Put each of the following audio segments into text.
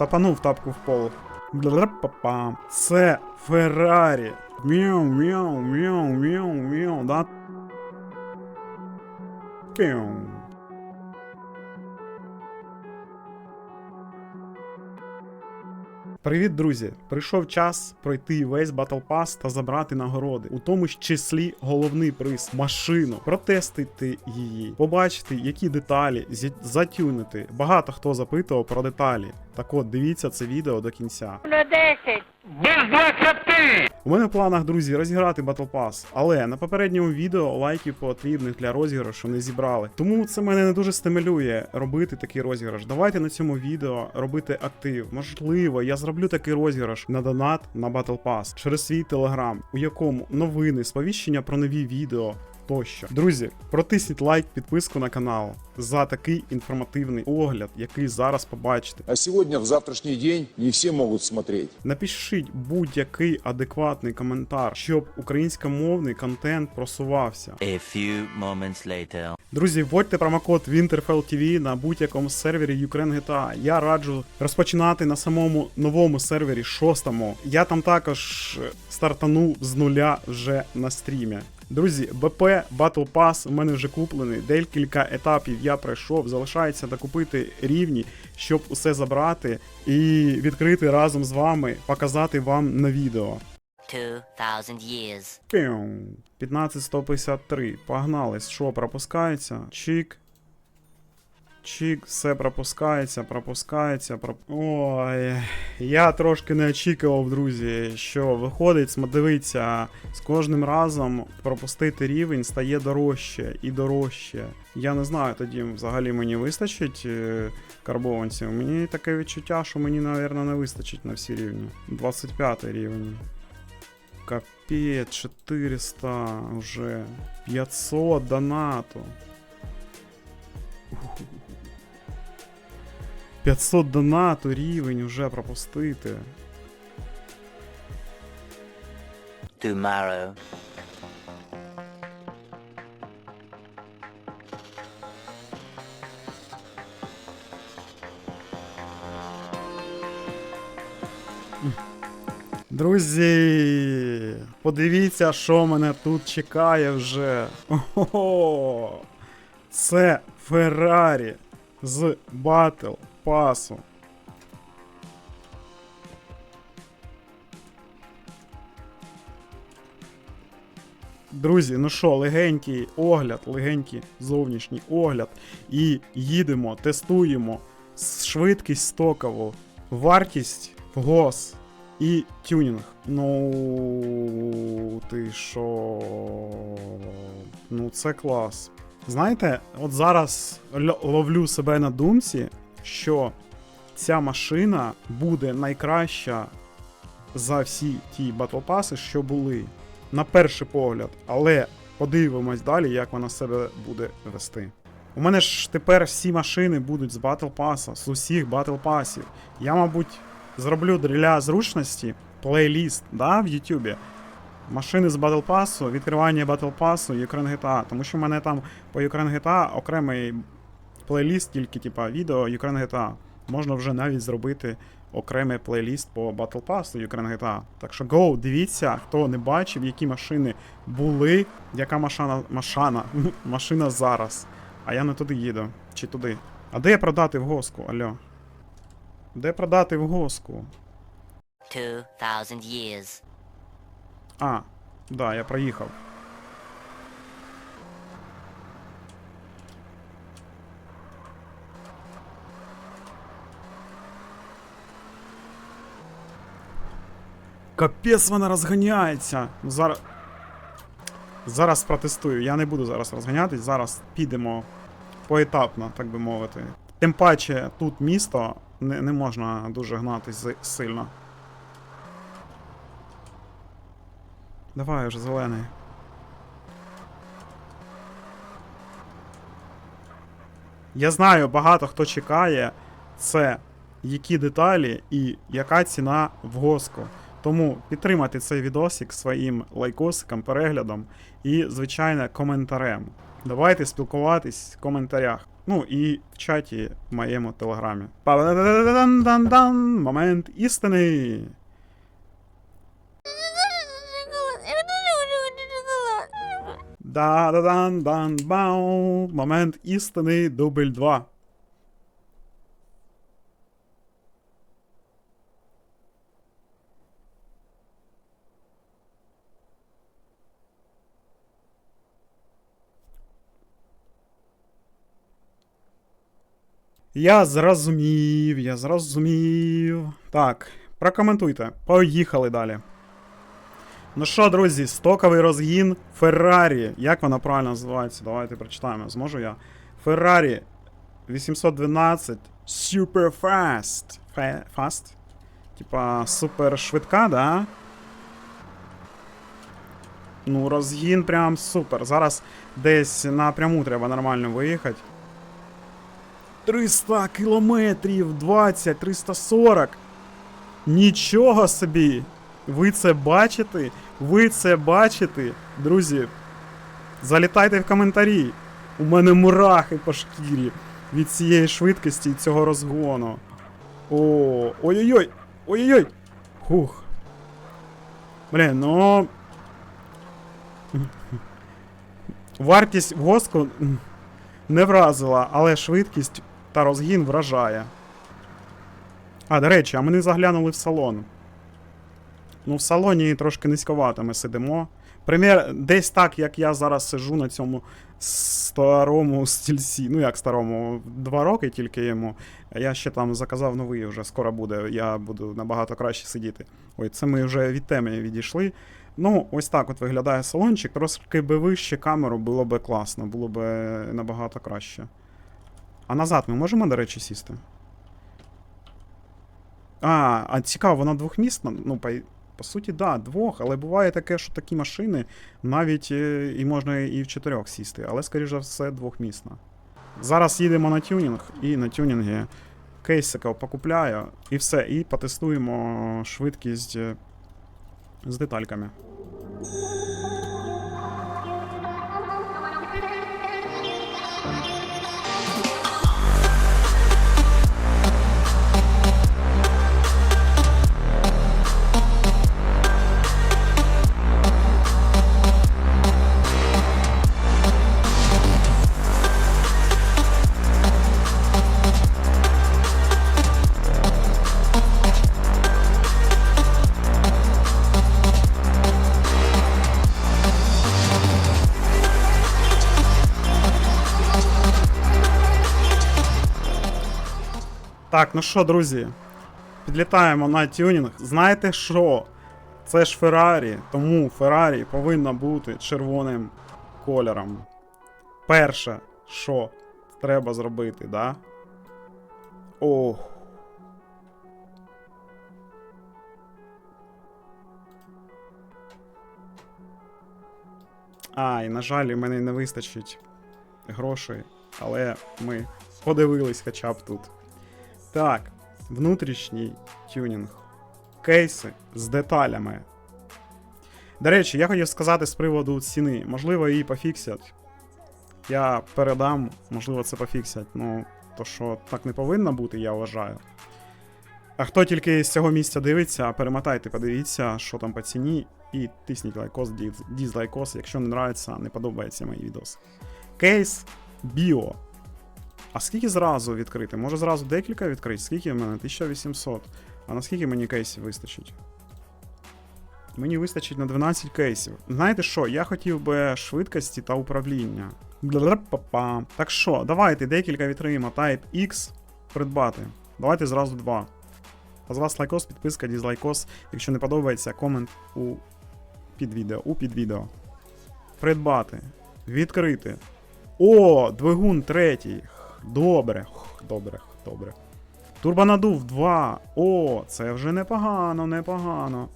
Тапанув тапку в пол. Бля-па-пам. Це Феррарі. Мяу, мяу, мяу, мяу, мяу, да? Піу. Привіт, друзі! Прийшов час пройти весь Battle Pass та забрати нагороди, у тому ж числі головний приз машину, протестити її, побачити, які деталі, затюнити. Багато хто запитував про деталі. Так от, дивіться це відео до кінця. На 10. Без 20! У мене в планах, друзі, розіграти Battle Pass, але на попередньому відео лайків потрібних для розіграшу не зібрали. Тому це мене не дуже стимулює робити такий розіграш. Давайте на цьому відео робити актив. Можливо, я зроблю такий розіграш на донат на Battle Pass через свій телеграм, у якому новини, сповіщення про нові відео. Тощо, друзі, протисніть лайк, підписку на канал за такий інформативний огляд, який зараз побачите. А сегодня, в завтрашний день, не все могут смотреть. Напишіть будь-який адекватний коментар, щоб українськомовний контент просувався. A few moments later. Друзі, вводьте промокод Winterfell TV на будь-якому сервері Ukraine GTA. Я раджу розпочинати на самому новому сервері шостому. Я там також стартанув з нуля вже на стрімі. Друзі, БП Battle Pass у мене вже куплений. Декілька етапів я пройшов. Залишається докупити рівні, щоб усе забрати і відкрити разом з вами, показати вам на відео. 2000 years. 15 153. Погнали. Що пропускається? Чик. Чик, все пропускається, пропускається. Проп... Ой, я трошки не очікував, друзі, що виходить, дивіться, з кожним разом пропустити рівень стає дорожче і дорожче. Я не знаю, тоді взагалі мені вистачить е, карбованців. Мені таке відчуття, що мені, напевно, не вистачить на всі рівні. 25 рівень. Капець, 400 уже. 500 донату. 500 донату рівень уже пропустити. Tomorrow. Друзі, подивіться, що мене тут чекає вже. Ого! Це Феррарі з Battle Пасу. Друзі, ну що, легенький огляд, легенький зовнішній огляд. І їдемо, тестуємо швидкість стокову, вартість ГОС і тюнінг. Ну, ти що? Ну, це клас. Знаєте, от зараз ловлю себе на думці, що ця машина буде найкраща за всі ті батлпаси, що були. На перший погляд, але подивимось далі, як вона себе буде вести. У мене ж тепер всі машини будуть з Pass, з усіх Passів. Я, мабуть, зроблю для зручності плейліст да, в Ютубі. Машини з Pass, відкривання Pass, Ukraine GTA. Тому що в мене там по Ukraine GTA окремий плейліст, тільки типа відео Ukraine GTA. Можна вже навіть зробити окремий плейліст по Battle Pass Ukraine GTA. Так що go, дивіться, хто не бачив, які машини були, яка машина, машина, машина зараз. А я не туди їду. Чи туди. А де продати в госку, алло? Де продати в госку? 2000 years. А, да, я проїхав. Капець вона розганяється. Зараз. Зараз протестую. Я не буду зараз розганятись, зараз підемо поетапно, так би мовити. Тим паче тут місто не, не можна дуже гнатись сильно. Давай вже зелений. Я знаю, багато хто чекає це, які деталі і яка ціна в госку. Тому підтримайте цей відосик своїм лайкосиком, переглядом і, звичайно, коментарем. Давайте спілкуватись в коментарях. Ну і в чаті в моєму телеграмі. Момент істини. Да-да-дан-дан-бау. Момент істини, дубль 2. Я зрозумів, я зрозумів. Так, прокоментуйте. Поїхали далі. Ну що, друзі, стоковий розгін Феррарі. Як вона правильно називається? Давайте прочитаємо. Зможу я. Феррарі 812 Super Fast. Fast? Типа супер швидка, да? Ну, розгін прям супер. Зараз десь напряму треба нормально виїхати. 300 кілометрів, 20, 340. Нічого собі. Ви це бачите? Ви це бачите? Друзі, залітайте в коментарі. У мене мурахи по шкірі від цієї швидкості і цього розгону. О, ой-ой-ой! Ой-ой-ой! Хух. Блін, ну. Вартість воску не вразила, але швидкість та розгін вражає. А, до речі, а ми не заглянули в салон. Ну, в салоні трошки низьковато ми сидимо. Примір, десь так, як я зараз сижу на цьому старому стільці. Ну, як старому, два роки тільки йому. Я ще там заказав новий, вже скоро буде. Я буду набагато краще сидіти. Ой, це ми вже від теми відійшли. Ну, ось так от виглядає салончик. Трошки би вище камеру було би класно, було б набагато краще. А назад ми можемо, до речі, сісти? А, а цікаво, вона двохмісна? Ну, по, по суті, да, двох, але буває таке, що такі машини навіть е, і можна і в чотирьох сісти, але, скоріш за все, двохмісна. Зараз їдемо на тюнінг, і на тюнінгі кейсика покупляю, і все, і потестуємо швидкість е, з детальками. Так, ну що, друзі, підлітаємо на тюнінг. Знаєте що? Це ж Феррарі, тому Феррарі повинна бути червоним кольором. Перше, що треба зробити, да? Ох. А, і на жаль, мене не вистачить грошей, але ми подивились хоча б тут. Так, внутрішній тюнінг. Кейси з деталями. До речі, я хотів сказати з приводу ціни. Можливо, її пофіксять. Я передам, можливо, це пофіксять. Ну, то що так не повинно бути, я вважаю. А хто тільки з цього місця дивиться, перемотайте, подивіться, що там по ціні, і тисніть лайкос, діз- дізлайкос, якщо не нравиться, не подобається мої відоси. Кейс Біо. А скільки зразу відкрити? Може зразу декілька відкрити? Скільки в мене? 1800. А наскільки мені кейсів вистачить? Мені вистачить на 12 кейсів. Знаєте що? Я хотів би швидкості та управління. Бла-бла-па-па. Так що, давайте декілька відкриємо Type X придбати. Давайте зразу два. А з вас лайкос, підписка, дізлайкос. Якщо не подобається, комент у під відео. У під відео. Придбати. Відкрити. О, двигун третій. Добре, добре, добре. Турбонадув 2. О, це вже непогано, непогано.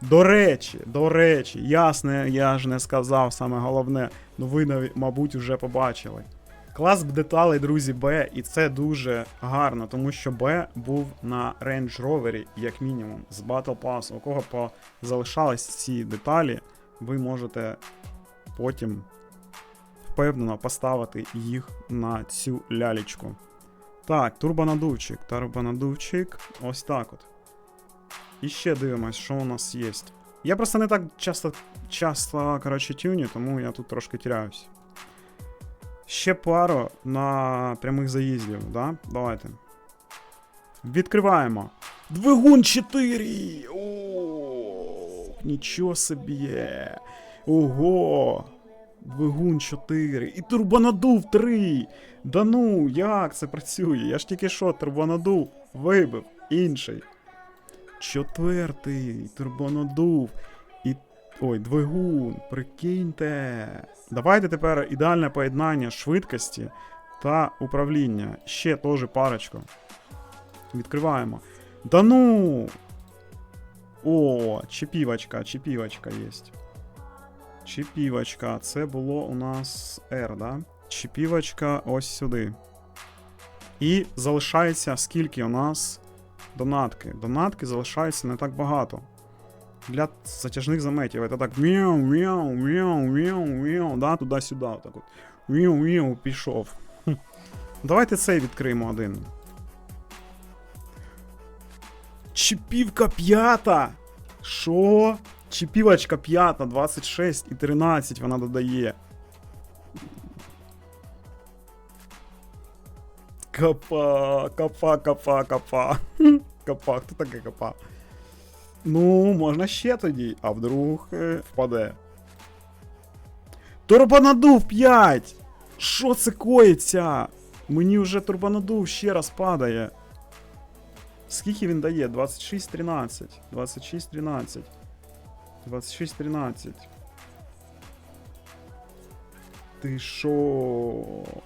До речі, до речі, ясне, я ж не сказав саме головне, ну ви, мабуть, вже побачили. Клас деталей, друзі, Б, і це дуже гарно, тому що Б був на Range Rover, як мінімум, з Battle Pass. У кого залишались ці деталі, ви можете потім впевнено поставити їх на цю лялечку. Так, турбонадувчик, турбонадувчик. Ось так от. І ще дивимось, що у нас є. Я просто не так часто, часто коротше, тюню, тому я тут трошки тіряюсь. Ще пару на прямих заїздів, да? Давайте. Відкриваємо. Двигун 4! О, нічого собі. Ого! Двигун 4. І турбонадув 3. Да ну, як це працює? Я ж тільки що турбонадув вибив. Інший. Четвертий. Турбонадув. І. Ой, двигун. Прикиньте. Давайте тепер ідеальне поєднання швидкості та управління. Ще теж парочку. Відкриваємо. Да ну! О, чіпівочка, чіпівочка є. Чіпівочка. Це було у нас R, да? Чіпівочка ось сюди. І залишається скільки у нас донатки. Донатки залишається не так багато. Для затяжних заметів. Це так мяу, мяу, мяу, мяу, мяу, да, туди-сюди. Так от. Мяу, мяу, пішов. Давайте цей відкриємо один. Чіпівка п'ята! Що? Чіпівочка п'ята, 26 і 13 вона додає. Капа, капа, капа, капа. Хм, Капа, хто таке капа? Ну, можна ще тоді, а вдруг е, впаде. Турбонадув 5! Що це коїться? Мені вже турбонадув ще раз падає. Скільки він дає? 26-13. 26-13. 26-13. Ти шо?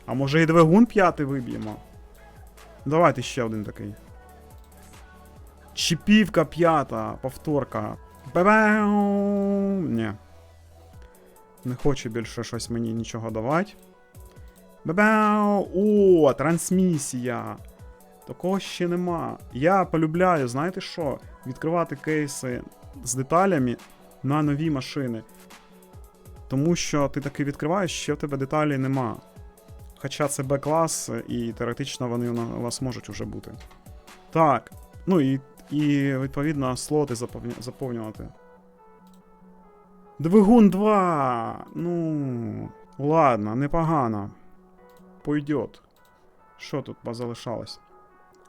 А може і двигун п'ятий виб'ємо? Давайте ще один такий. Чіпівка п'ята, повторка. Бабау! Ні. Не хочу більше щось мені нічого давати. Бабау! О, трансмісія! Такого ще нема. Я полюбляю, знаєте що? Відкривати кейси з деталями на нові машини. Тому що ти таки відкриваєш, ще в тебе деталей нема. Хоча це Б-клас, і теоретично вони у вас можуть уже бути. Так. Ну і, і відповідно слоти заповнювати. Двигун 2. Ну. Ладно, непогано. Пойдет. Що тут позалишалось?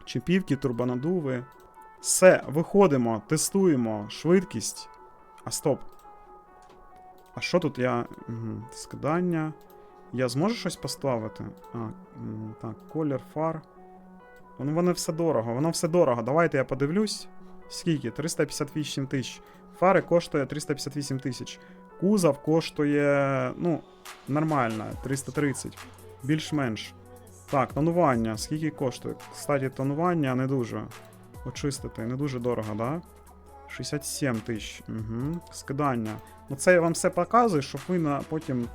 Чіпівки, турбонадуви. Все, виходимо, тестуємо швидкість. А стоп. А що тут я. Скидання. Я зможу щось поставити? А, так, колір фар. Ну, воно все дорого, воно все дорого. Давайте я подивлюсь. Скільки? 358 тисяч. Фари коштує 358 тисяч. Кузов коштує, ну, нормально, 330. Більш-менш. Так, тонування. Скільки коштує? Кстати, тонування не дуже. Очистити, не дуже дорого, да? 67 тисяч. Угу. Скидання. Ну це я вам все показую, щоб ви на, потім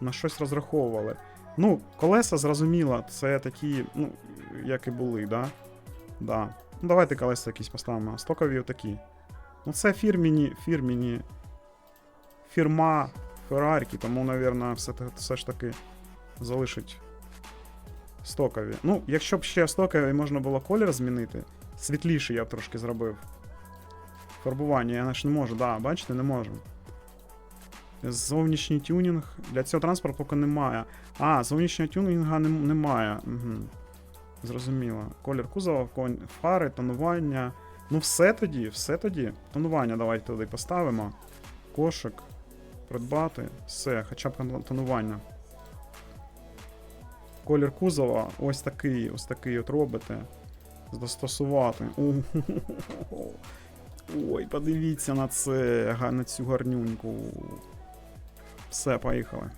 на щось розраховували. Ну, колеса, зрозуміло, це такі, ну, як і були, да? Да. Ну, давайте колеса якісь поставимо. Стокові такі. Ну, це фірміні, фірміні. Фірма Феррарки, тому, напевно, все, все ж таки залишить стокові. Ну, якщо б ще стокові можна було колір змінити, світліший я б трошки зробив. Фарбування, я ж не можу, да, бачите, не можу. Зовнішній тюнінг. Для цього транспорту поки немає. А, зовнішнього тюнінга нем- немає. Угу. Зрозуміло. Колір кузова, фари, тонування. Ну, все тоді, все тоді. Тонування давайте туди поставимо. Кошик. Придбати. Все, хоча б тонування. Колір кузова, ось такий, ось такий от робите. Застосувати. У-ху-ху-ху. Ой, подивіться на це, на цю гарнюньку. Все, поїхали.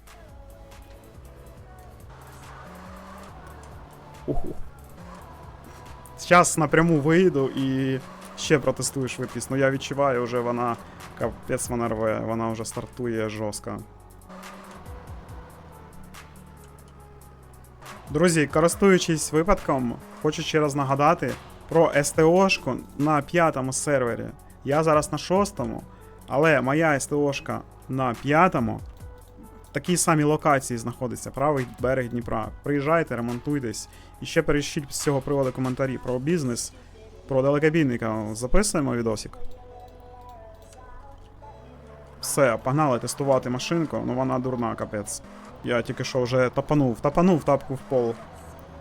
Уху. Зараз напряму вийду і ще протестую швидкість. Ну я відчуваю, вже вона капець вона рве, вона вже стартує жорстко. Друзі, користуючись випадком, хочу ще раз нагадати про СТОшку на п'ятому сервері. Я зараз на шостому, але моя СТОшка на п'ятому такій самій локації знаходиться правий берег Дніпра. Приїжджайте, ремонтуйтесь. І ще перейшіть з цього приводу коментарі про бізнес, про далекобійний канал. Записуємо відосик. Все, погнали тестувати машинку, ну вона дурна, капець. Я тільки що вже тапанув, тапанув тапку в пол.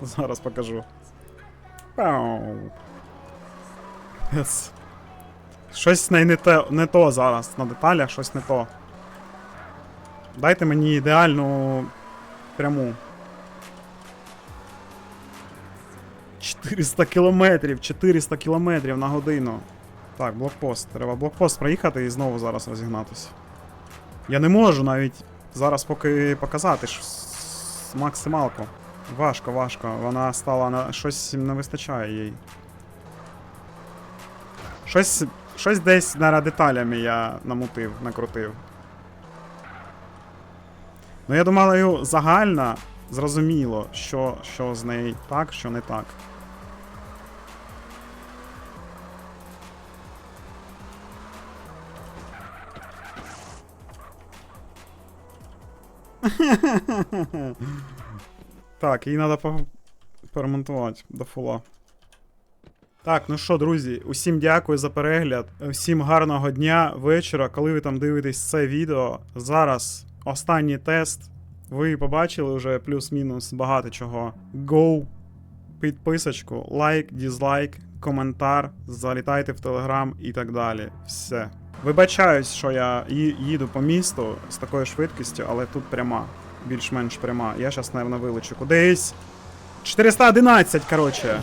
Зараз покажу. Пау. Щось не, те, не то зараз. На деталях щось не то. Дайте мені ідеальну пряму. 400 кілометрів, 400 кілометрів на годину. Так, блокпост. Треба блокпост проїхати і знову зараз розігнатися. Я не можу навіть зараз поки показати ж максималку. Важко, важко. Вона стала на. щось не вистачає їй. Щось. Щось десь на деталями я намутив, накрутив. Ну я думаю, загально зрозуміло, що, що з нею так, що не так. Так, її треба перемонтувати до фула. Так, ну що, друзі, усім дякую за перегляд. Всім гарного дня, вечора, коли ви там дивитесь це відео. Зараз останній тест. Ви побачили вже плюс-мінус багато чого. Go, підписочку, лайк, дізлайк, коментар, залітайте в телеграм і так далі. Все. Вибачаюсь, що я їду по місту з такою швидкістю, але тут пряма. Більш-менш пряма. Я зараз, мабуть, вилечу кудись. 411, коротше.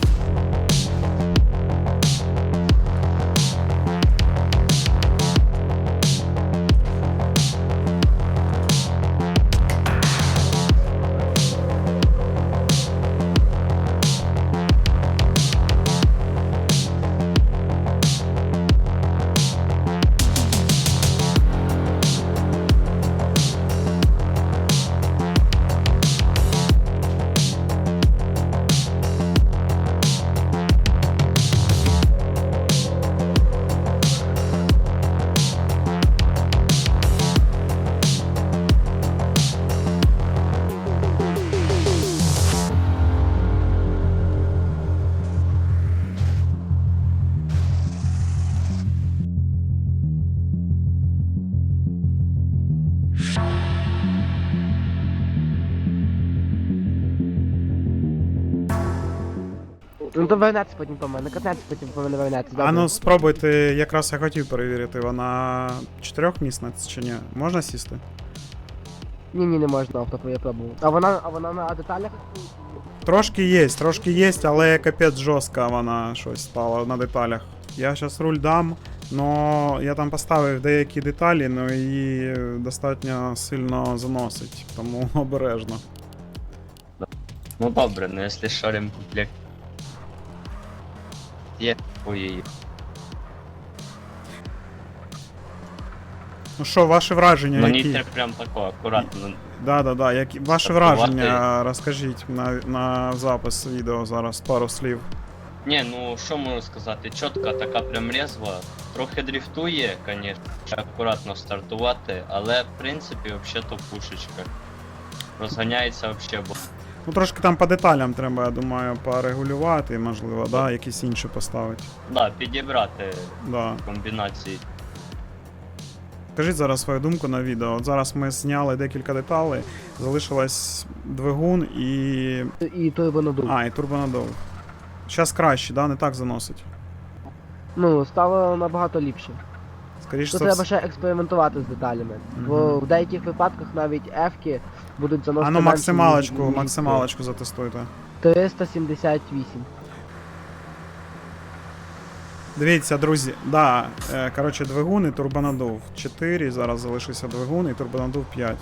Ну то вернеться потім по мене, катнеться потім по мене вернеться. А ну спробуйте, якраз я хотів перевірити, вона чотирьохмісна чи ні? Можна сісти? Ні, ні, не можна автопу, я пробував. А вона, а вона на деталях? Трошки є, трошки є, але капець жорстка вона щось стала на деталях. Я зараз руль дам, но я там поставив деякі деталі, но її достатньо сильно заносить, тому обережно. Ну добре, ну якщо що ремкомплект є її. Ну що, ваші враження Ну які? нітер прям тако, акуратно. Да, да, да. Які... Ваші враження розкажіть на, на запис відео зараз пару слів. Ні, ну що можу сказати, чітка така прям резва. Трохи дрифтує, звісно, акуратно стартувати, але в принципі взагалі то пушечка. Розганяється взагалі, бо Ну трошки там по деталям треба, я думаю, порегулювати, можливо, да, якісь інші поставити. да, підібрати Да. комбінації. Кажіть зараз свою думку на відео. От зараз ми зняли декілька деталей, залишилось двигун і. І турбонадув. А, і турбонадов. Зараз краще, да? Не так заносить. Ну, стало набагато ліпше. Скоріше Тут за треба все. ще експериментувати з деталями. Бо в деяких випадках навіть F-ки будуть заносити. А ну менше, максималочку, ніж- максималочку затестуйте. 378. Дивіться, друзі, да, е, коротше, двигун і турбонадув 4, зараз залишився двигун і турбонадув 5.